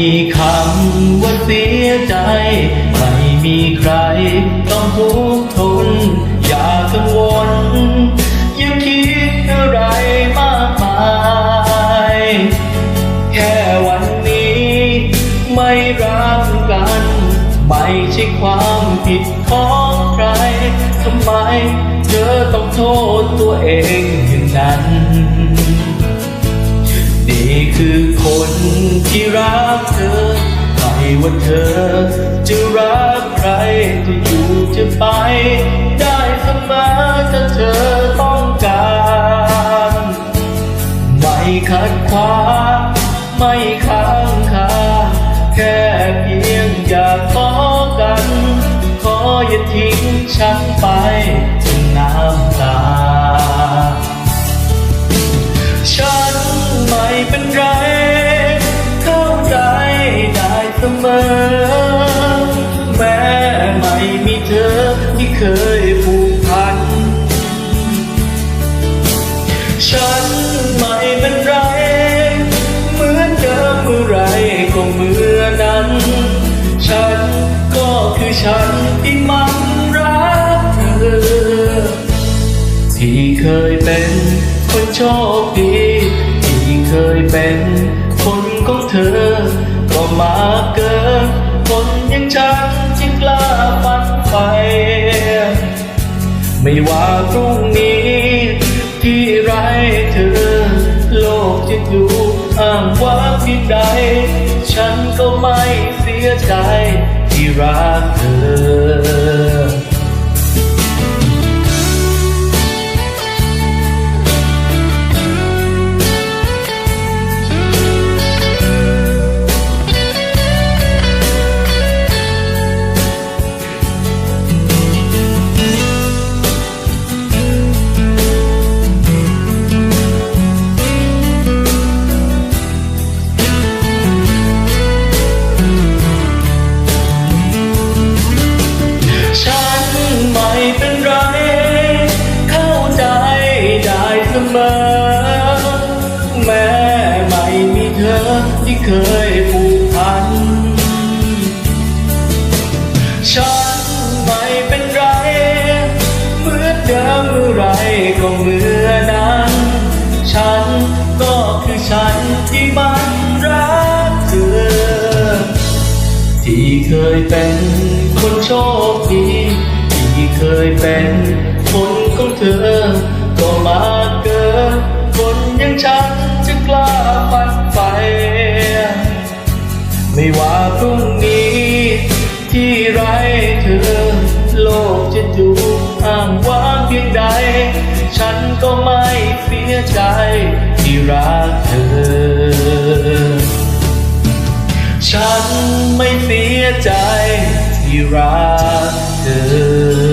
มีคำว่าเสียใจ ไม่มีใครต้องทุกข์ทน อย่ากังวล อย่าคิดอะไรมากมาย แค่วันนี้ ไม่รักกัน ไม่ใช่ความผิดของใคร ทำไมเธอต้องโทษตัวเองอย่างนั้น ที่รักเธอไม่ว่าเธอ จะรักใครจะอยู่จะไป ได้เสมอถ้าเธอต้องการ ไม่ขัดขวางไม่ค้างคาแค่เพียงอยากขอกัน ขออย่าทิ้งฉันไปจนน้ำ เสมอ แม้ไม่มีเธอที่เคยผูกพัน ฉันไม่เป็นไร เหมือนเดิมเมื่อไรก็เมื่อนั้น ฉันก็คือฉันที่มันรักเธอ ที่เคยเป็นคนโชคดี ที่เคยเป็นคนของเธอ อย่างฉันที่กล้าฝันไป ไม่ว่าพรุ่งนี้ที่ไรเธอ โลกจะอยู่อ้างว้างที่ใด ฉันก็ไม่เสียใจที่รักเธอ ก็เมื่อนั้น ฉันก็คือฉันที่มันรักเธอ ที่เคยเป็นคนโชคดีที่เคยเป็นคนของเธอ ก็มาเกิดคนอย่างฉันจะกล้าฝันไป ไม่ว่าพรุ่งนี้ ที่ไรเธอ โลกจะอยู่ห่างว่างเพียงใด ฉันก็ไม่เสียใจที่รักเธอ ฉันไม่เสียใจที่รักเธอ